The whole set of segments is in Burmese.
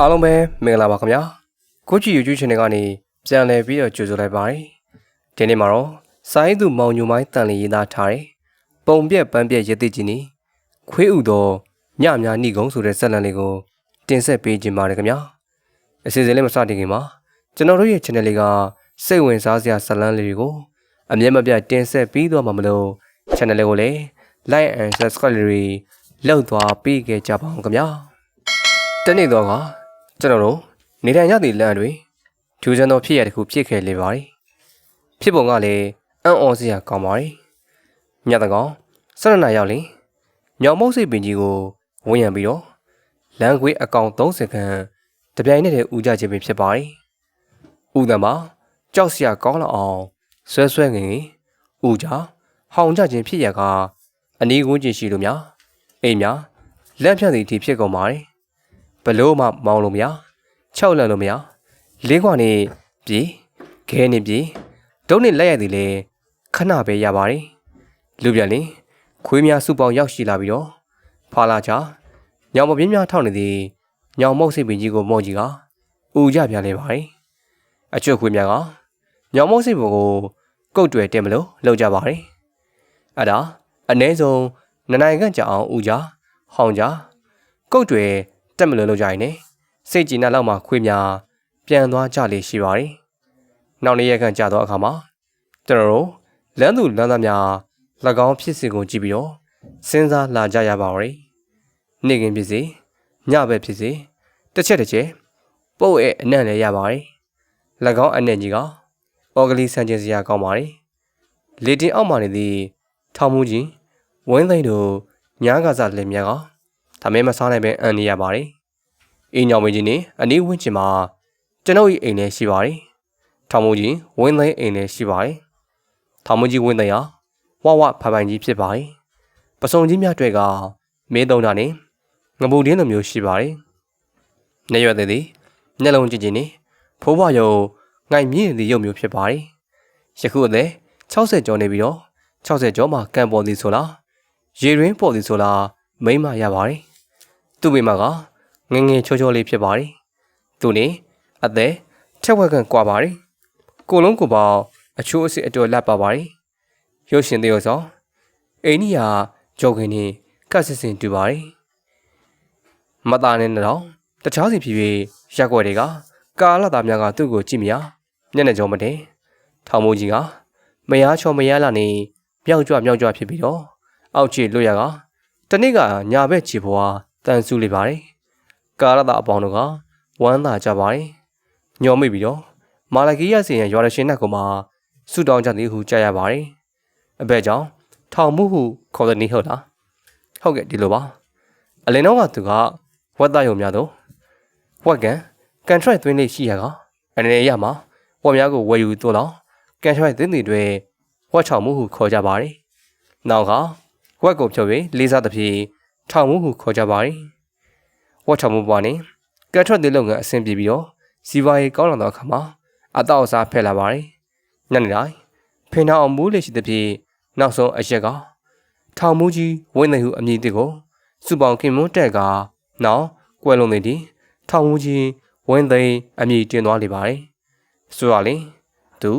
အားလုံးပဲမင်္ဂလာပါခင်ဗျာကိုကြည့် YouTube channel ကနေပြန်လည်ပြီးတော့ကြိုဆိုလိုက်ပါတယ်ဒီနေ့မှာတော့စာရေးသူမောင်ညိုမိုင်းတန်လီရေးသားထားတဲ့ပုံပြက်ပန်းပြက်ရည်သိချင်းနီခွေးဥတော်ညများနှိကုံဆိုတဲ့ဇာတ်လမ်းလေးကိုတင်ဆက်ပေးခြင်းပါတယ်ခင်ဗျာအစီအစဉ်လေးမစတင်ခင်မှာကျွန်တော်တို့ရဲ့ channel လေးကစိတ်ဝင်စားစရာဇာတ်လမ်းလေးတွေကိုအမြဲမပြတ်တင်ဆက်ပြီးတော့မှမလို့ channel လေးကိုလည်း like and subscribe လေးလုပ်သွားပေးကြကြပါအောင်ခင်ဗျာတနေ့တော့က ကျွန်တော်တို့နေထိုင်ရသည့်လမ်းတွေထူးဆန်းသောဖြစ်ရတစ်ခုဖြစ်ခဲ့လေပါတယ်ဖြစ်ပုံကလည်းအံ့ဩစရာကောင်းပါတယ်ညတကောင်ဆရဏရောက်လင်ညောင်မုတ်စိတ်ပင်ကြီးကိုဝန်းရံပြီးတော့လမ်းခွေးအကောင်30ခန်းတပြိုင်နက်တည်းဦးကြခြင်းပင်ဖြစ်ပါတယ်ဥဒံမှာကြောက်စရာကောင်းလောက်အောင်ဆွဲဆွဲငင်ငင်ဥကြဟောင်ကြခြင်းဖြစ်ရကအနီးဝန်းကျင်ရှိလို့များအိမ်များလက်ဖြတ်သည့်အထိဖြစ်ကုန်ပါတယ် ဘလို့မှမောင်းလို့မရခြောက်လန့်လို့မရလေးခွာနေပြေးခဲနေပြေးဒုံးနဲ့လက်ရည်သည်လေခဏပဲရပါတယ်လူပြန်လင်ခွေးများစုပေါင်းရောက်ရှိလာပြီးတော့ဖာလာချာညောင်မပြင်းများထောက်နေသည်ညောင်မုတ်စိတ်ပင်ကြီးကိုမော့ကြီးကဥကြပြန်လေပါတယ်အချွတ်ခွေးများကညောင်မုတ်စိတ်ပုံကိုကုတ်တွယ်တင်မလို့လှုပ်ကြပါတယ်အဲ့ဒါအ ਨੇ ဆုံးနနိုင်ခန့်ကြအောင်ဥကြဟောင်းကြကုတ်တွေ တက်မလို့လောက်ကြရင်ねစိတ်ကြည်နာလောက်မှခွေးများပြန်သွားကြလေရှိပါတယ်။နောက်နေ့ရက်ခန့်ကြာတော့အခါမှာကျွန်တော်တို့လမ်းသူလမ်းသားများ၎င်းဖြစ်စဉ်ကိုကြည့်ပြီးတော့စဉ်းစားလာကြရပါမယ်။နေ့ကင်းဖြစ်စေညဘက်ဖြစ်စေတစ်ချက်တစ်ချက်ပုတ်ရဲ့အနံ့လည်းရပါတယ်။၎င်းအနံ့ကြီးကအော်ဂလီဆန်ကျင်စရာကောင်းပါတယ်။လေတင်အောက်မှနေသည့်ထောင်မှုကြီးဝင်းသိန်းတို့ညားကစားလင်မြတ်က ဒါမဲမစားနိုင်ပဲအန်နေရပါတယ်။အင်းညောင်မင်းကြီးနေအနီးဝန်းကျင်မှာကျွန်ုပ်၏အိမ်လည်းရှိပါတယ်။ထောင်မကြီးဝင်းသိန်းအိမ်လည်းရှိပါတယ်။ထောင်မကြီးဝင်းသိန်းဟာဝဝဖပိုင်ကြီးဖြစ်ပါတယ်။ပစုံကြီးများတွေကမေးသုံးတာနဲ့ငပူတင်းလိုမျိုးရှိပါတယ်။နေရွက်သေးသည်မျက်လုံးကြည့်ကြည့်နေဖိုးဘွားရုံငိုင်မြင့်သည့်ရုပ်မျိုးဖြစ်ပါတယ်။ယခုအသက်60ကျော်နေပြီးတော့60ကျော်မှကံပေါ်သည်ဆိုလားရေရင်းပေါ်သည်ဆိုလားမိမရပါတယ်။ သူ့မိမကငငယ်ချောချောလေးဖြစ်ပါတယ်။သူနေအသက်ထက်ဝက်ကန်ကွာပါတယ်။ကိုလုံးကိုပေါအချိုးအစ်အတော်လက်ပါပါတယ်။ရုပ်ရှင်သေးရောအိန္ဒိယကြောခင်နေကတ်စစ်စင်တူပါတယ်။မသားနဲ့တော့တခြားစီဖြစ်ဖြစ်ရက်ွက်တွေကကာလသားများကသူ့ကိုကြည့်မြမျက်နှာကြောမတင်ထောင်မိုးကြီးကမယားချော်မယားလာနေမြောက်ကြွမြောက်ကြွဖြစ်ပြီးတော့အောက်ခြေလွတ်ရကတနေ့ကညာဘက်ခြေဘွား တန်ဆူလေပါတယ်ကာရတာအပေါင်းတို့ကဝမ်းသာကြပါတယ်ညောမိပြီးတော့မာလကီယစီရင်ရွာရရှင်နှက်ကမှဆူတောင်းကြသည်ဟုကြားရပါတယ်အဘဲကြောင့်ထောင်မှုဟုခေါ်တဲ့နေ့ဟုတ်လားဟုတ်ကဲ့ဒီလိုပါအလင်းတော့ကသူကဝက်သားယုံများတော့ဝက်ကန်ကန်ထရိုက်သွင်းလေးရှိရကအနေနဲ့ရမှာဝက်များကိုဝယ်ယူတော့တော့ကန်ထရိုက်သွင်းတွေတွေဝက်ချောင်မှုဟုခေါ်ကြပါတယ်နောက်ကဝက်ကိုဖြုတ်၍လေးစားသဖြင့် ထောင်မှုဟုခေါ်ကြပါတယ်ဝက်ထောင်မှုပွားနေကတ်ထွက်တဲ့လုပ်ငန်းအဆင်ပြေပြီးတော့စီဝါရေးကောင်းလာတဲ့အခါမှာအတော့အစားဖက်လာပါတယ်ညနေတိုင်းဖင်ထောင်မူးလေးရှိသဖြင့်နောက်ဆုံးအရက်ကထောင်မှုကြီးဝင်းနေဟုအမည်တစ်ကိုစုပေါင်းခင်မွန်းတက်ကနောက်ကွယ်လုံးနေသည်ထောင်မှုကြီးဝင်းသိမ်းအမည်တင်သွားလေပါတယ်ဆိုရလေသူ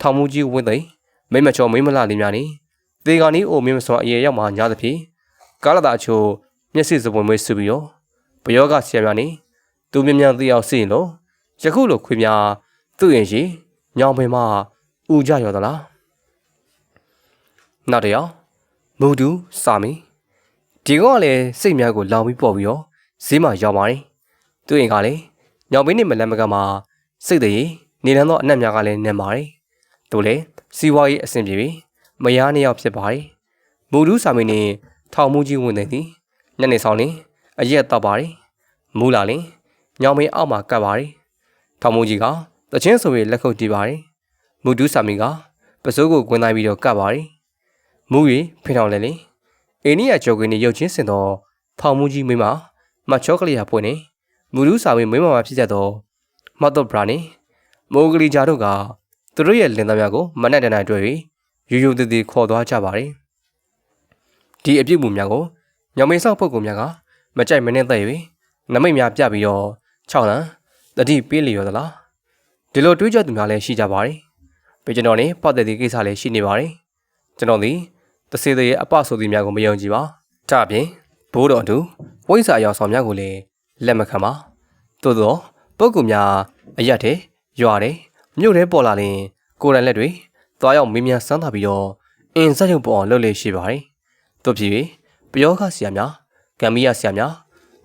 ထောင်မှုကြီးဝင်းသိမ်းမိမချောမိမလာလေးများနေသေကနီးအိုမင်းမစွာအရေရောက်မှညာသဖြင့် ကာလတာချိုမျက်စိစပွင့်မွေးဆူပြီးတော့ဘယောကဆရာများနေသူမြ мян သိအောင်စီရင်လို့ယခုလိုခွေများသူ့ရင်ရှိညောင်ပင်မဥကြရောသလားနောက်တယောက်မူတူစာမီဒီကောင်ကလည်းစိတ်များကိုလောင်ပြီးပေါ်ပြီးတော့ဈေးမှာရောက်ပါတယ်သူ့ရင်ကလည်းညောင်ပင်နဲ့မလန်မကမှာစိတ်တည်းနေတန်းသောအနက်များကလည်းနင်ပါတယ်သူလည်းစီးပွားရေးအဆင်ပြေပြီးမယားနှစ်ယောက်ဖြစ်ပါတယ်။မူဒူးစာမင်းနဲ့ ထောင်မှုကြီးဝင်နေသည်။ညနေဆောင်လင်အရက်တော့ပါတယ်။မူလာလင်ညောင်မင်းအောက်မှာကပ်ပါတယ်။ထောင်မှုကြီးကတချင်းဆိုပြီးလက်ခုပ်တီးပါတယ်။မူဒူးစာမင်းကပစိုးကိုဝင်တိုင်းပြီးတော့ကပ်ပါတယ်။မူရီဖိထောင်လဲလေ။အိန္ဒိယကြော်ကင်းနဲ့ရုပ်ချင်းစင်တော့ထောင်မှုကြီးမိမမချောကလေးရပွင့်နေမူဒူးစာမင်းမိမမှာဖြစ်တတ်တော့မတ်တော့ဘရာနေမိုးကလေးဂျာတို့ကသူတို့ရဲ့လင်သားများကိုမနက်တန်းတိုင်းတွေ့ပြီးရိုးရိုးသေးသေးခေါ်သွားကြပါတယ်။ ဒီအပြုတ်မှုများကိုညောင်မင်းဆောက်ပုဂ္ဂိုလ်များကမကြိုက်မနှင်းသက်၍နမိတ်များပြပြီးတော့6လံတတိပေးလျော်သလားဒီလိုတွေးကြသူများလည်းရှိကြပါတယ်ပေကျွန်တော်နဲ့ပတ်သက်သည့်ကိစ္စလည်းရှိနေပါတယ်ကျွန်တော်သည်တစေတရဲ့အပဆိုသည်များကိုမယုံကြည်ပါဒါအပြင်ဘိုးတော်တို့ဝိဇ္ဇာအယောင်ဆောင်များကိုလည်းလက်မခံပါသို့သောပုဂ္ဂိုလ်များအရက်တဲ့ရွာတဲ့မြို့ထဲပေါ်လာရင်ကိုယ်တိုင်လက်တွေသွားရောက်မင်းများစမ်းသာပြီးတော့အင်းဆက်ရုပ်ပေါ်အောင်လုပ်လေရှိပါတယ် တို့ဖြစ်၍ပယောဂဆရာများကံမီယာဆရာများ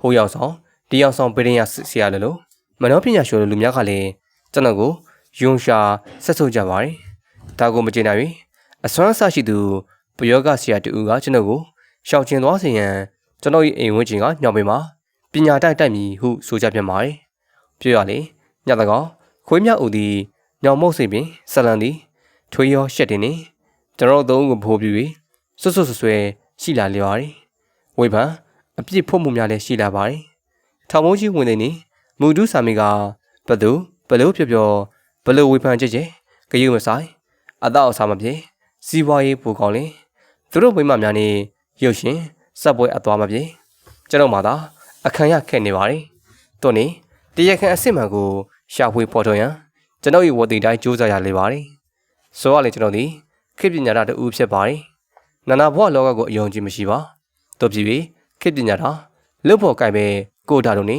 ဟိုးရောက်ဆောင်ဒီရောက်ဆောင်ပရိယဆရာလည်းလို့မနောပညာရှင်လူများကလည်းကျွန်တော်ကိုယုံရှာဆက်ဆုပ်ကြပါတယ်ဒါကိုမကျေနိုင်၍အစွမ်းဆရှိသူပယောဂဆရာတူကကျွန်တော်ကိုရှောင်ကျင်သွားစေရန်ကျွန်တော်၏အိမ်ဝန်းကျင်ကညောင်ပင်မှာပညာတိုက်တိုက်မည်ဟုဆိုကြပြန်ပါတယ်ပြောရလေညတကောင်ခွေးမြောက်ဦးသည်ညောင်မုတ်စိပင်ဆလန်သည်ထွေးရောရှက်တင်နေကျွန်တော်တို့ကိုဖိုးပြပြီးဆွတ်ဆွတ်ဆွဆွဲ ရှိလာလျော်တယ်ဝေဖန်အပြစ်ဖို့မှုများလည်းရှိလာပါတယ်ထောင်မုံကြီးဝင်နေနေမူဒုစာမီကဘသူဘလို့ပြောပြောဘလို့ဝေဖန်ကြည့်ကြဂယုမဆိုင်အတော့အစာမပြေစီးပွားရေးပူကောင်းလင်သူတို့မိမများနေရုပ်ရှင်စက်ပွဲအသွားမပြေကျွန်တော်မှသာအခမ်းရခက်နေပါတယ်တို့နေတရက်ခန့်အစ်စ်မှန်ကိုရှာဖွေပေါ်ထုတ်ရန်ကျွန်တော်၏ဝတ္တိတိုင်းစူးစမ်းရလေပါတယ်ဆိုရလေကျွန်တော်ဒီခေပညာရတူဖြစ်ပါတယ် နာနာဘဝလောကကိုအယုံကြည်မရှိပါတို့ဖြစ်ပြီးခေပညာတာလုတ်ဖို့ကြိုက်ပဲကိုတာတို့နေ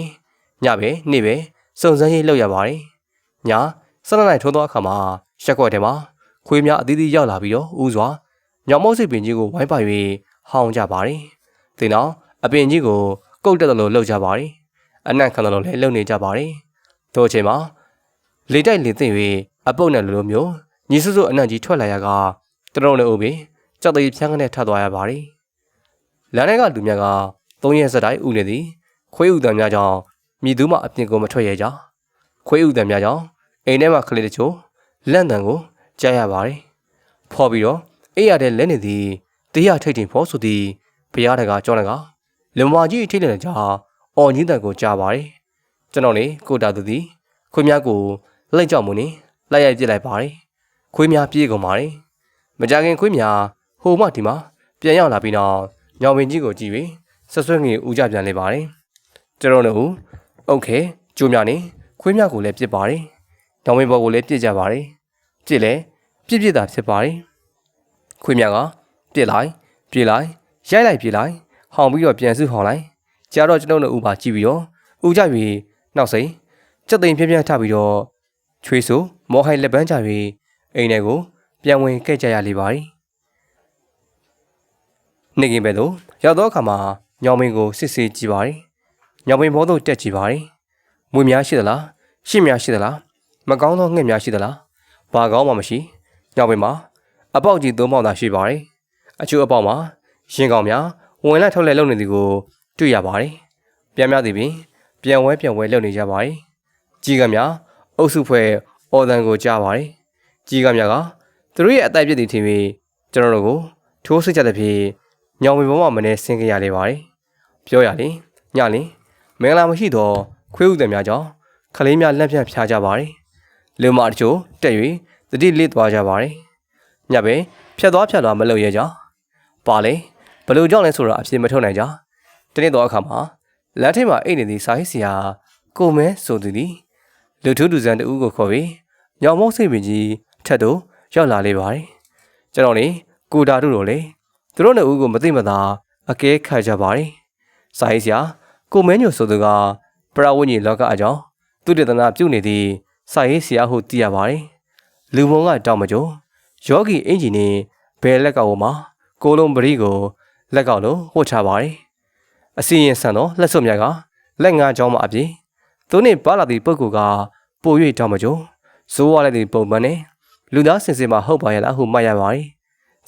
ညပဲနေ့ပဲစုံစမ်းရေးလုပ်ရပါတယ်ညစနနိုင်ထိုးသောအခါမှာရက်ွက်ထဲမှာခွေးများအသီးသီးရောက်လာပြီးတော့ဥစွာညောင်မောက်စိတ်ပင်ကြီးကိုဝိုင်းပါ၍ဟောင်းကြပါတယ်ဒီနောက်အပင်ကြီးကိုကုတ်တက်တယ်လို့လှုပ်ကြပါတယ်အနံ့ခံတယ်လို့လည်းလှုပ်နေကြပါတယ်တို့အချိန်မှာလေတိုက်လေသိမ့်၍အပုတ်နဲ့လိုလိုမျိုးညီစွစွအနံ့ကြီးထွက်လာရကတရုံနဲ့ဥပင် ကြောက်တည်ဖြန်းကနေထသွားရပါတယ်လမ်းထဲကလူများကသုံးရက်စတိုင်းဥနေသည်ခွေးဥတံများကြောင့်မြည်သူမှအပြင်ကိုမထွက်ရကြခွေးဥတံများကြောင့်အိမ်ထဲမှာကလေးတချို့လန့်တန်ကိုကြားရပါတယ်ဖော်ပြီးတော့အိရတဲ့လက်နေသည်တရားထိတ်တင်ဖို့ဆိုသည်ဘုရားတကာကြောင်းတကာလူမကြီးထိတ်တယ်ကြာအော်ညင်းတန်ကိုကြားပါတယ်ကျွန်တော်လေကိုတာသူသည်ခွေးများကိုလိုက်ကြောက်မှုနေလိုက်ရိုက်ပြစ်လိုက်ပါတယ်ခွေးများပြေးကုန်ပါတယ်မကြခင်ခွေးများ ဟိုမှဒီမှာပြန်ရောက်လာပြီးတော့ညောင်ပင်ကြီးကိုကြည့်ပြီးဆက်ဆွဲငင်ဦးကြပြန်လေပါတယ်ကျွန်တော်တို့โอเคကျိုးများနေခွေးများကိုလည်းပြစ်ပါတယ်ညောင်ပင်ဘော်ကိုလည်းပြစ်ကြပါတယ်ပြစ်လဲပြစ်ပြစ်တာဖြစ်ပါတယ်ခွေးများကပြစ်လိုက်ပြစ်လိုက်ရိုက်လိုက်ပြစ်လိုက်ဟောင်ပြီးတော့ပြန်စုဟောင်လိုက်ကြာတော့ကျွန်တော်တို့ဥပါကြည့်ပြီးတော့ဥကြပြီးနောက်စိစက်သိမ်ပြင်းပြင်းထပြီးတော့ချွေးဆူမောဟိုင်လက်ပန်းချပြီးအိမ်ထဲကိုပြန်ဝင်ခဲ့ကြရလေပါသည် နေကင်ဘက်သို့ရောက်သောအခါမှာညောင်မင်းကိုစစ်ဆေးကြည့်ပါသည်ညောင်မင်းဘောသို့တက်ကြည့်ပါသည်မွေများရှိသလားရှစ်များရှိသလားမကောင်းသောငှက်များရှိသလားဘာကောင်းမှမရှိညောင်မင်းမှာအပေါက်ကြီးသုံးပေါက်သာရှိပါသည်အချို့အပေါက်မှာရင်ကောင်များဝင်လိုက်ထုတ်လိုက်လုပ်နေသည်ကိုတွေ့ရပါတယ်ပြန်များသည်ပင်ပြန်ဝဲပြန်ဝဲလုပ်နေကြပါတယ်ကြီးကများအုပ်စုဖွဲ့အော်တန်ကိုကြားပါတယ်ကြီးကများကသူတို့ရဲ့အတိုက်ပြစ်တွေထင်ပြီးကျွန်တော်တို့ကိုထိုးစစ်ကြတဲ့ဖြင့် ညောင်ဝေပေါ်မှာမနေဆင်းကြရလေပါတယ်ပြောရလေညလေမင်္ဂလာမရှိတော့ခွေးဥသည်များကြောင့်ခလေးများလက်ဖြတ်ဖျားကြပါတယ်လူမတချို့တက်၍တတိလစ်သွားကြပါတယ်ညပဲဖြတ်သွားဖြတ်သွားမလုပ်ရကြပါလေဘလို့ကြောင့်လဲဆိုတော့အဖြစ်မထုတ်နိုင်ကြတနေ့တော့အခါမှာလမ်းထိပ်မှာအိတ်နေသည့်စာရေးဆရာကိုမဲဆိုသူသည်လူထုလူဇန်တူကိုခေါ်ပြီးညောင်မုတ်စိတ်ပင်ကြီးထက်တို့ရောက်လာလေပါတယ်ကျွန်တော်နေကိုတာတို့တို့လေ သူတို့နှစ်ဦးကိုမသိမသာအကဲခတ်ကြပါတယ်စာရေးဆရာကိုမဲညိုဆိုသူကပရဝိညာဉ်လောကအကြောင်းသူတည်တနာပြုနေသည့်စာရေးဆရာဟုသိရပါတယ်လူမုံကတောက်မကြုံယောဂီအင်ဂျင်နီဘယ်လက်ကောက်မှာကိုလုံးပရိကိုလက်ကောက်လို့ဝှတ်ချပါတယ်အစီရင်ဆန်သောလက်စွပ်များကလက်ငါးကြောင်းမှအပြင်သူနှင့်ပါလာသည့်ပုဂ္ဂိုလ်ကပို၍တောင်းမကြုံဇိုးဝါလိုက်သည့်ပုံမှန်နဲ့လူသားစင်စစ်မှဟုတ်ပါရဲ့လားဟုမှတ်ရပါတယ်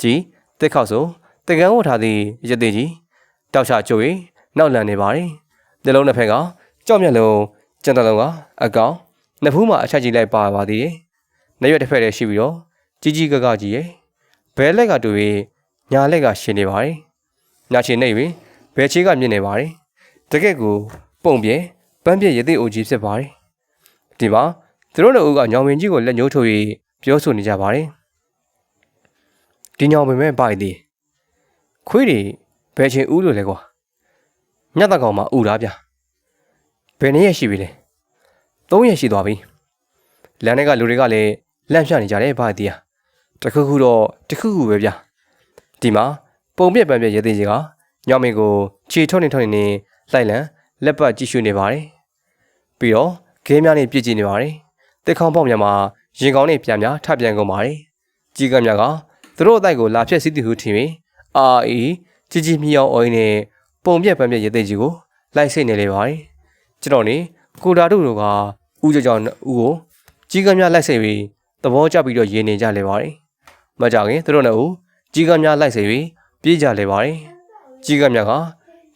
ကြည်တက်ခောက်ဆို တကန်းဝတ်ထားသည့်ရသေးကြီးတောက်ချကျိုး၍နောက်လန်နေပါတယ်နှလုံးတစ်ဖက်ကကြောက်မျက်လုံးကြံတလုံးကအကောင်နှစ်ဖူးမှာအချက်ကြီးလိုက်ပါပါသေးတယ်နှစ်ရွက်တစ်ဖက်တည်းရှိပြီးတော့ကြီးကြီးကကကြီးရဲ့ဘဲလက်ကတူ၍ညာလက်ကရှင်နေပါတယ်ညာချင်နေပြီဘဲချေးကမြင့်နေပါတယ်တကက်ကိုပုံပြဲပန်းပြဲရသေးအိုကြီးဖြစ်ပါတယ်ဒီမှာသူတို့တို့ကညောင်မင်းကြီးကိုလက်ညှိုးထိုး၍ပြောဆိုနေကြပါတယ်ဒီညောင်ပင်မဲ့ပိုက်သည် ခွေးတွေဘယ်ချိန်ဦးလို့လဲကွာညက်တကောင်မှာဥတာဗျဘယ်နည်းရရှိပြီလဲ၃ရက်ရှိသွားပြီလမ်းထဲကလူတွေကလည်းလန့်ပြနေကြတယ်ဘာတီးอ่ะတခုခုတော့တခုခုပဲဗျဒီမှာပုံပြက်ပန်းပြက်ရဲသေးကြီးကညောင်မင်းကိုခြေထုတ်နေထုတ်နေနေလိုက်လံလက်ပတ်ကြည့်ရှုနေပါတယ်ပြီးတော့ခဲများနဲ့ပြည့်ကြည့်နေပါတယ်တက်ခေါင်းပေါက်များမှာရင်ကောင်းနဲ့ပြန်များထပြန်ကုန်ပါတယ်ကြီးကံများကသူတို့အတိုက်ကိုလာဖြက်စီးသူဟုထင်ပြီး အာအီကြီးကြီးမြောင်အိုင်းနဲ့ပုံပြက်ပန်းပြက်ရဲသေးကြီးကိုလိုက်စိတ်နေလေပါတယ်ကျွန်တော်နေကိုတာတို့တို့ကဦးကြောင်ကြောင်ဦးကိုကြီးကံများလိုက်စိတ်ပြီးသဘောကျပြီးတော့ရေနေကြလေပါတယ်မကြခင်သူတို့နှစ်ဦးကြီးကံများလိုက်စိတ်ပြီးပြေးကြလေပါတယ်ကြီးကံများက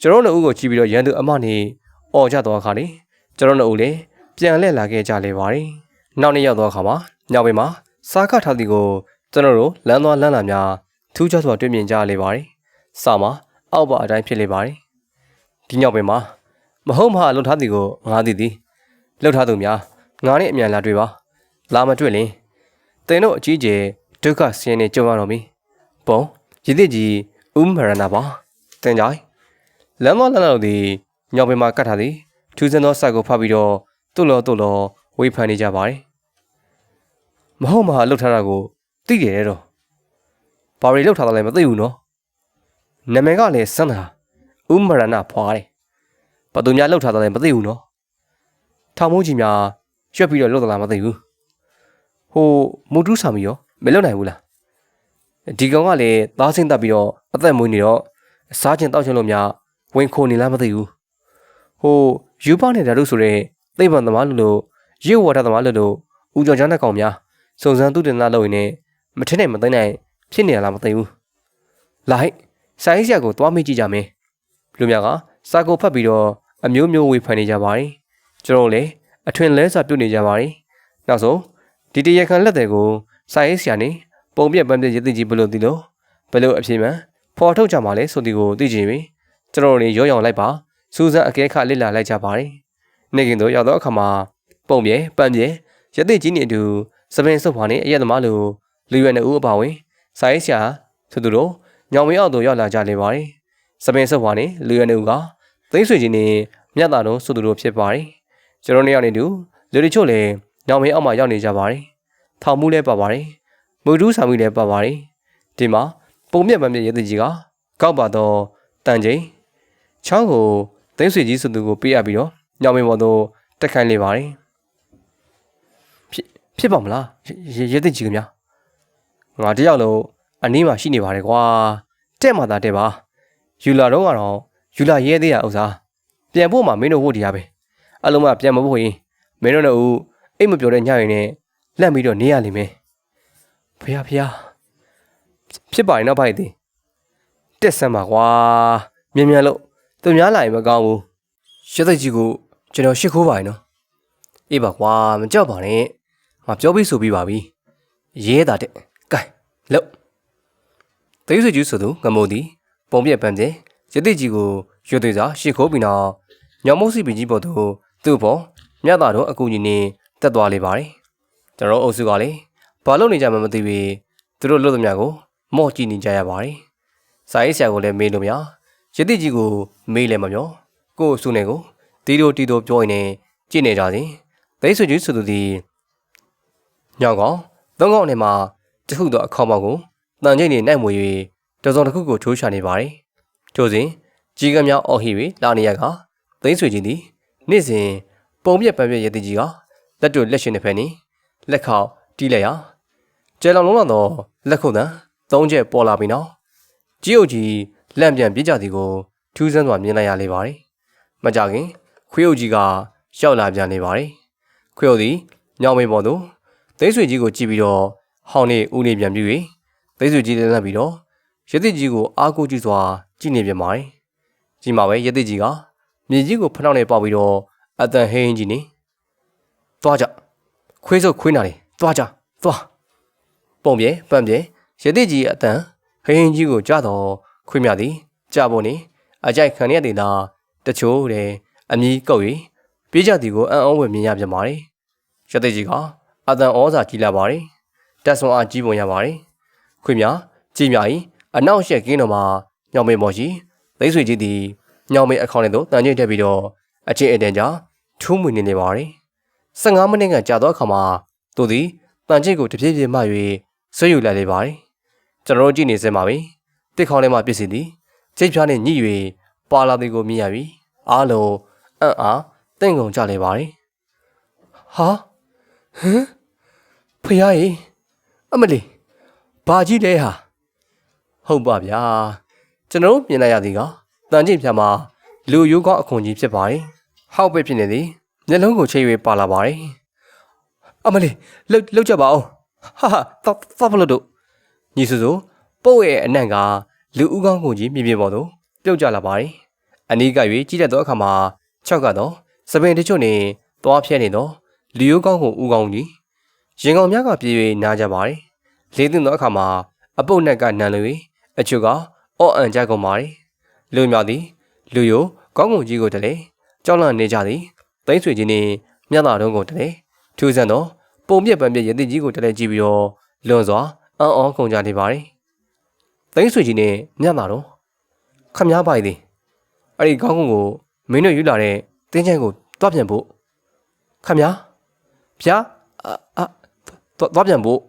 ကျွန်တော်တို့နှစ်ဦးကိုကြည့်ပြီးတော့ရန်သူအမနေអော်ကြသွားခါလေကျွန်တော်တို့နှစ်ဦးလည်းပြန်လှည့်လာခဲ့ကြလေပါတယ်နောက်နေ့ရောက်သွားခါမှာညောင်ပင်မှာစားခထားသည်ကိုကျွန်တော်တို့လမ်းသွားလမ်းလာများ ထူးခြားစွာတွေ့မြင်ကြလေပါတယ်စာမှာအောက်ပါအတိုင်းဖြစ်လေပါတယ်ဒီညောင်ပင်မှာမဟုတ်မဟာလွန်ထားသည်ကိုငါသည်သည်လှုပ်ထားသူများငါနဲ့အမြန်လာတွေ့ပါလာမတွေ့လင်တင်တို့အကြီးကျယ်ဒုက္ခဆင်းရဲနေကြုံရတော့မီပုံရည်သည့်ကြီးဥမရဏပါတင်ကြိုင်လမ်းမလမ်းလောက်သည်ညောင်ပင်မှာကတ်ထားသည်ထူးဆန်းသောစိုက်ကိုဖတ်ပြီးတော့တွတ်လောတွတ်လောဝေဖန်နေကြပါတယ်မဟုတ်မဟာလှုပ်ထားတာကိုသိတယ်တဲ့တော့ ဘာတွေလှုပ်ထားတာလဲမသိဘူးနော်နာမည်ကလည်းစန်းတာဥမရဏဖွာတယ်ဘာသူများလှုပ်ထားတာလဲမသိဘူးနော်ထောင်မိုးကြီးများရွှက်ပြီးတော့လှုပ်သလားမသိဘူးဟိုမူတူးဆာမီရောမလှုပ်နိုင်ဘူးလားဒီကောင်ကလည်းသားစင်းတက်ပြီးတော့အသက်မွေးနေတော့စားချင်တောက်ချင်လို့များဝင်ခိုနေလားမသိဘူးဟိုယူပနေတာတို့ဆိုတဲ့သိပ္ပံသမားလို့လို့ရေဝါဒသမားလို့လို့ဦးကျော်ချမ်းတဲ့ကောင်များစုံစမ်းသူတင်သားလုပ်ရင်လည်းမထင်းနိုင်မသိနိုင် ဖြစ်နေရလားမသိဘူးလိုက်ဆိုင်းဆရာကိုသွားမိကြည့်ကြမယ်လူများကစာကိုဖတ်ပြီးတော့အမျိုးမျိုးဝေဖန်နေကြပါတယ်ကျွန်တော်လည်းအထွင်လဲစာပြုတ်နေကြပါတယ်နောက်ဆုံးဒီတရခံလက်တွေကိုစာရေးဆရာနေပုံပြက်ပန်းပြက်ရည်တည်ကြီးဘလို့ဒီလိုဘလို့အပြေမှန်ဖော်ထုတ်ကြမှာလဲဆိုဒီကိုသိချင်ပြီကျွန်တော်တို့ရောရောင်လိုက်ပါစူးစမ်းအကဲခလစ်လာလိုက်ကြပါတယ်နေကင်တို့ရောက်တော့အခါမှာပုံပြဲပန်းပြဲရည်တည်ကြီးနေအတူစပင်းစုပ်ဖွာနေအရက်သမားလိုလူရွယ်နေဦးအပါဝင် စာရေးဆရာဆိုသူတို့ညောင်မင်းအောက်တို့ရောက်လာကြလေပါတယ်စပင်းစုပ်ဖွာနေလူရွယ်နေဦးကသိမ့်ဆွေကြီးနေမြတ်တာတို့ဆိုသူတို့ဖြစ်ပါတယ်ကျွန်တော်တို့ရောက်နေတူလူတွေချို့လည်းညောင်မင်းအောက်မှာရောက်နေကြပါတယ်ထောင်မှုလည်းပါပါတယ်မူတူးဆောင်မှုလည်းပါပါတယ်ဒီမှာပုံမြက်ပန်းမြက်ရဲတကြီးကကောက်ပါတော့တန်ချိန်ချောင်းကိုသိန်းဆွေကြီးဆိုသူကိုပေးရပြီးတော့ညောင်မင်းပေါ်သို့တက်ခိုင်းလေပါတယ်ဖြစ်ဖြစ်ပါမလားရဲတကြီးကများ ငါတယောက်လုံးအနည်းမှရှိနေပါတယ်ကွာတဲ့မှသာတဲ့ပါယူလာတော့ကတော့ယူလာရဲသေးရဥစားပြန်ဖို့မှမင်းတို့ဝတ်တရားပဲအလုံးမပြန်မဖို့ရင်မင်းတို့တို့အိတ်မပြောတဲ့ညရင်နဲ့လက်ပြီးတော့နေရလိမ့်မယ်ဖះဖះဖြစ်ပါရင်တော့ဖိုက်သေးတက်ဆမ်းပါကွာမြင်မြန်လို့သူများလာရင်မကောင်းဘူးရသက်ကြီးကိုကျွန်တော်ရှစ်ခိုးပါရင်နော်အေးပါကွာမကြောက်ပါနဲ့ငါပြောပြီးဆိုပြီးပါပြီရဲတာတဲ့ ကဲလို့တိတ်ဆွေကျူးဆိုသူငမိုးသည်ပုံပြက်ပန်းတဲ့ရသက်ကြီးကိုရွတ်သွေးစာရှစ်ခိုးပြီးတော့ညောင်မုတ်စီပင်ကြီးပေါ်သို့သူ့ပေါ်မြတ်တာတော့အကူကြီးနေတက်သွားလေပါတယ်ကျွန်တော်အုပ်စုကလည်းဘာလို့နေကြမှမသိပေသူတို့လို့သမျှကိုမော့ကြည့်နေကြရပါတယ်စာရေးဆရာကိုလည်းမေးလို့မရရတိကြီးကိုမေးလည်းမပြောကို့အစုနဲ့ကိုတီတိုတီတိုပြောရင်ကြည့်နေကြစဉ်သိဆွေကြီးဆိုသူသည်ညောင်ကောင်သုံးကောင်နဲ့မှ တခုသောအခေါမောက်ကိုတန်ကျိတ်နေနိုင်မွေ၍တစုံတစ်ခုကိုထိုးချနေပါတယ်ကျိုးစဉ်ကြီးကများအော်ဟီ၍လာနေရကသိဆွေကြီးသည်နေ့စဉ်ပုံပြက်ပန်းပြက်ရတိကြီးကလက်တို့လက်ရှင်တစ်ဖက်နှင့်လက်ခေါတီးလိုက်ရာကျဲလောင်လုံးတော့လက်ခုပ်တန်သုံးချက်ပေါ်လာပြီနော်ကြီးအုပ်ကြီးလန့်ပြန်ပြေးကြသည်ကိုထူးဆန်းစွာမြင်လိုက်ရလေပါတယ်မကြခင်ခွေးအုပ်ကြီးကရောက်လာပြန်နေပါတယ်ခွေးအုပ်သည်ညောင်မေပေါ်သို့သိဆွေကြီးကိုကြည့်ပြီးတော့ ဟောင်းနေဦးနေပြန်ပြီး၍သိဆွေကြီးလည်းလက်ပြီးတော့ရတိကြီးကိုအားကိုးကြည့်စွာကြည့်နေပြန်ပါတယ်ကြီးမှာပဲရတိကြီးကမြေကြီးကိုဖနှောက်နေပေါက်ပြီးတော့အတန်ဟင်းကြီးနေသွားကြခွေးစုပ်ခွေးနာလေသွားကြသွားပုံပြေပန့်ပြေရတိကြီးအတန်ဟင်းကြီးကိုကြတော့ခွေးမြသည်ကြဖို့နေအကြိုက်ခံရတဲ့သာတချို့တဲ့အမီးကုတ်၍ပြေးကြသည်ကိုအံ့ဩဝယ်မြင်ရပြန်ပါတယ်ရတိကြီးကအတန်ဩစာကြီးလာပါတယ် တက်ဆွန်အားကြီးပုံရပါတယ်ခွေးမြကြီးမြ၏အနောက်ရှက်ကင်းတော်မှာညောင်မေမော်ရှိသိဆွေကြီးသည်ညောင်မေအခေါင်ထဲသို့တန်ကျိတ်တက်ပြီးတော့အချင်းအတန်ကြားထူးမွေနေနေပါတယ်15မိနစ်ခန့်ကြာသောအခါမှာသူသည်တန်ကျစ်ကိုတပြေးပြေးမှ၍ဆွေးယူလိုက်လေပါတယ်ကျွန်တော်တို့ကြည့်နေစမှာပဲတစ်ခေါင်းထဲမှာပြစ်စီသည်ချိတ်ဖြားနှင့်ညှိ၍ပါလာသည်ကိုမြင်ရပြီအားလုံးအံ့အားတင့်ကုန်ကြလေပါတယ်ဟာဟမ်ဖယားကြီး အမလီဘာကြီးလဲဟာဟုတ်ပါဗျာကျွန်တော်တို့မြင်လိုက်ရသည်ကတန်ကျင့်ဖြာမှာလူရိုးကောင်းအခွန်ကြီးဖြစ်ပါတယ်ဟောက်ပဲဖြစ်နေသည်မျက်လုံးကိုချိတ်၍ပါလာပါတယ်အမလီလှုပ်လှုပ်ကြပါဦးဟာဟာတော့တော့ဘလို့တို့ညီစုစုပုတ်ရဲ့အနံ့ကလူဦးကောင်းကိုကြီးမြင်မြင်ပေါ်သို့ပြုတ်ကျလာပါတယ်အနီးက၍ကြည့်တတ်သောအခါမှာ၆ကတော့စပင်တချို့နှင့်သွားဖြဲနေသောလူရိုးကောင်းကိုဦးကောင်းကြီး ရင်ကောင်များကပြေး၍နားကြပါတယ်လေးသွင်းသောအခါမှာအပုတ်နှက်ကနံလွေအချို့ကအော့အန်ကြကုန်ပါတယ်လူမြောက်သည်လူယိုကောင်းကုန်ကြီးကိုတလေကြောက်လန့်နေကြသည်သိမ့်ဆွေကြီးနှင့်မြတ်သားတို့ကိုတလေထူးဆန်းသောပုံပြက်ပန်းပြက်ရတိကြီးကိုတလေကြည့်ပြီးတော့လွန်စွာအံ့ဩကုန်ကြနေပါတယ်သိမ့်ဆွေကြီးနှင့်မြတ်သားတို့ခမများပါသည်အဲ့ဒီကောင်းကုန်ကိုမင်းတို့ယူလာတဲ့တင်းချိုင်ကိုတွားပြန်ဖို့ခမများဗျာအာ အာတွားပြန်ဖို့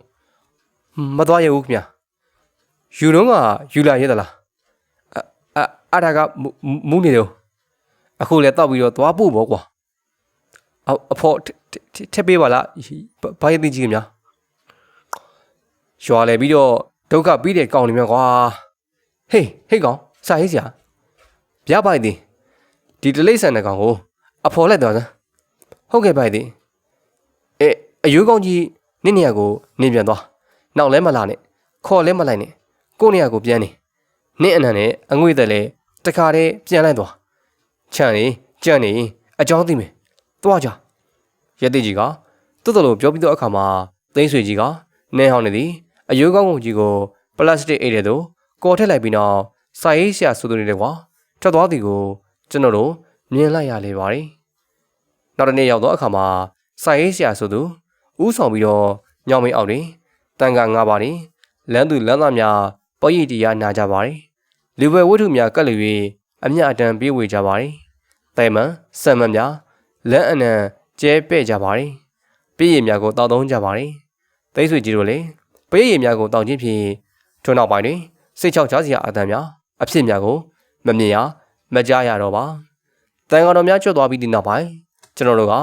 မတွားရဘူးခမများယူတော့ကယူလာရသလားအအဲ့ဒါကမူမူးနေတော့အခုလည်းတောက်ပြီးတော့သွားဖို့ပေါ့ကွာအအဖို့ထက်ပေးပါလားဘာရည်သိကြီးခင်ဗျာရွာလဲပြီးတော့ဒုက္ခပြီးတဲ့ကောင်နေမြကွာဟေးဟေးကောင်စာရေးစရာဗျာပိုက်သည်ဒီတလိမ့်ဆန်တဲ့ကောင်ကိုအဖော်လိုက်တော့စမ်းဟုတ်ကဲ့ပိုက်သည်အဲအယိုးကောင်ကြီး နင့်နေရာကိုနင်းပြန်သွားနောက်လဲမလာနဲ့ခေါ်လဲမလိုက်နဲ့ကိုယ့်နေရာကိုပြန်နေနင့်အနံနဲ့အငွေ့သက်လဲတခါတည်းပြန်လိုက်သွားချန်နေကြံ့နေအကြောင်းသိမယ်သွားကြရတိကြီးကတွတ်တော်လိုပြောပြီးတော့အခါမှာသိန်းဆွေကြီးကနဲဟောင်းနေသည်အယိုးကောင်းကုန်ကြီးကိုပလတ်စတစ်အိတ်ထဲသို့ကော်ထည့်လိုက်ပြီးနောက်စာရေးဆရာဆိုသူတွေကွာထွက်သွားသည်ကိုကျွန်တော်တို့မြင်လိုက်ရလေပါတယ်နောက်တစ်နေ့ရောက်တော့အခါမှာစာရေးဆရာဆိုသူ ဥဆောင်ပြီးတော့ညောင်မင်းအောက်တွင်တန်ခါငါးပါးတွင်လမ်းသူလမ်းသားများပရိတရားနာကြပါတယ်။လူပဲဝတ္ထုများကပ်လူ၍အမျှအတန်ပြေးဝေကြပါတယ်။တိုင်မန်ဆံမန်များလမ်းအနံကျဲပဲ့ကြပါတယ်။ပြည့်ရည်များကိုတောက်သုံးကြပါတယ်။သိဆွေကြီးတို့လည်းပြည့်ရည်များကိုတောက်ခြင်းဖြင့်ထွန်းနောက်ပိုင်းတွင်စိတ်ချောက်ကြစရာအတန်များအဖြစ်များကိုမမြင်ရမကြားရတော့ပါ။တန်ကောင်တော်များကျွတ်သွားပြီးတဲ့နောက်ပိုင်းကျွန်တော်တို့က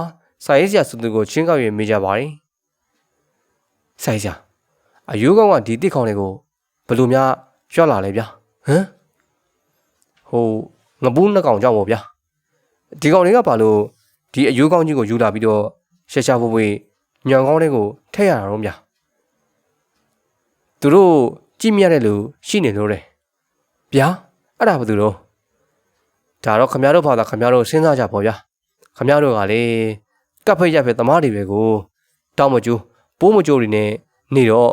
စာရေးဆရာစုသူကိုချင်းကောက်၍မေးကြပါတယ်။စာရေးဆရာအယူကောင်ကဒီတိခေါင်တွေကိုဘလို့များရွက်လာလဲဗျာဟမ်ဟိုငပူးနှစ်ကောင်ကြောင့်ပေါ့ဗျာဒီကောင်တွေကဘာလို့ဒီအယိုးကောင်းကြီးကိုယူလာပြီးတော့ရှာရှာပွေပွေညောင်ကောင်းတွေကိုထည့်ရတာတော့ဗျာသူတို့ကြည့်မြတဲ့လူရှိနေလို့တယ်ဗျာအဲ့ဒါဘာသူတော့ဒါတော့ခမရတို့ဘာသာခမရတို့စဉ်းစားကြပေါ့ဗျာခမရတို့ကလေ ကပ်ဖိတ်ရဖိတ်သမားတွေပဲကိုတောက်မကျူးပိုးမကျိုးတွေနဲ့နေတော့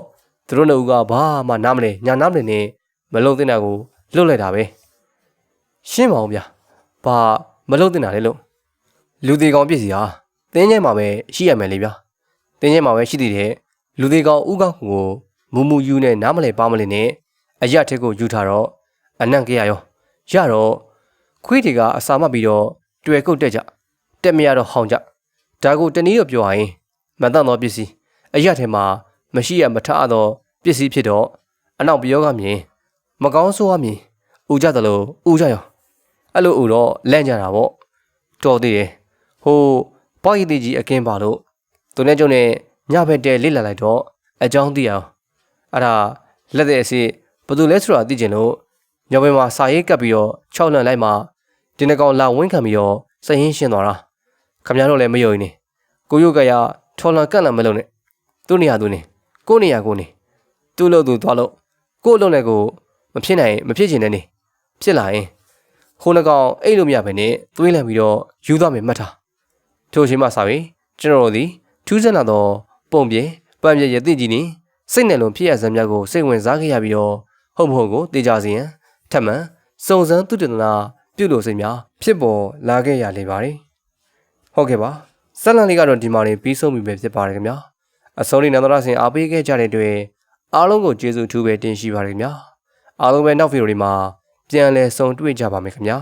သူတို့နှစ်ဦးကဘာမှနားမလဲညာနားမလဲနဲ့မလုံတဲ့နာကိုလွတ်လိုက်တာပဲရှင်းပါအောင်ဗျာဘာမလုံတဲ့နာလဲလို့လူသေးကောင်ပြည့်စီဟာတင်းကျဲမှာပဲရှိရမယ်လေဗျာတင်းကျဲမှာပဲရှိသေးတယ်လူသေးကောင်ဥကောက်ကိုမူမူယူနဲ့နားမလဲပါမလဲနဲ့အရက်ထက်ကိုယူထားတော့အနံ့ကြရရောရတော့ခွေးတွေကအစာမတ်ပြီးတော့တွေ့ကုတ်တက်ကြတက်မရတော့ဟောင်းကြ ဒါကိုတနည်းတော့ပြောရရင်မတန်တော့ပစ္စည်းအရက်ထဲမှာမရှိရမထသောပစ္စည်းဖြစ်တော့အနောက်ပြောကမြင်မကောင်းဆိုးအမြင်ဥကြတယ်လို့ဥကြရောအဲ့လိုဥတော့လန့်ကြတာပေါ့တော်သေးတယ်ဟိုပေါက်ရည်တီကြီးအကင်းပါလို့သူနဲ့ကျုံနဲ့ညဘက်တဲလိလာလိုက်တော့အကြောင်းသိအောင်အဲ့ဒါလက်တဲ့အစီဘယ်သူလဲဆိုတာသိကျင်လို့ညဘက်မှာစာရေးကပ်ပြီးတော့၆လန့်လိုက်မှဒီနှကောင်လာဝင်းခံပြီးတော့စရင်ရှင်းသွားတာ ခမရတို့လည်းမယုံနေကိုရုတ်ကရထော်လန်ကန့်လန့်မလုံးနဲ့သူ့နေရာသူနေကိုနေရာကိုနေသူ့လို့သူသွားလို့ကို့လို့လည်းကိုမဖြစ်နိုင်မဖြစ်ချင်တဲ့နေဖြစ်လာရင်ခိုးနှကောင်အိတ်လို့မရဘဲနဲ့သွေးလန့်ပြီးတော့ယူသွားမယ်မှတ်ထားထို့အချိန်မှစပြီးကျွန်တော်တို့သည်ထူးဆန်းလာသောပုံပြေပန်းပြေရသည့်ကြီးနှင့်စိတ်နဲ့လုံးဖြစ်ရစမ်းများကိုစိတ်ဝင်စားခဲ့ရပြီးတော့ဟုတ်မဟုတ်ကိုတေချာစီရင်ထပ်မံစုံစမ်းသူတည်နာပြုလို့စိတ်များဖြစ်ပေါ်လာခဲ့ရလေပါတယ် ဟုတ်ကဲ့ပါဆက်လန်လေးကတော့ဒီမှာနေပြီးဆုံးပြီပဲဖြစ်ပါတယ်ခင်ဗျာအစောလေးနန္ဒရဆင်အားပေးခဲ့ကြတဲ့အတွက်အားလုံးကိုကျေးဇူးထူးပဲတင်ရှိပါရခင်ဗျာအားလုံးပဲနောက်ဗီဒီယိုတွေမှာပြန်လည်ဆုံတွေ့ကြပါမယ်ခင်ဗျာ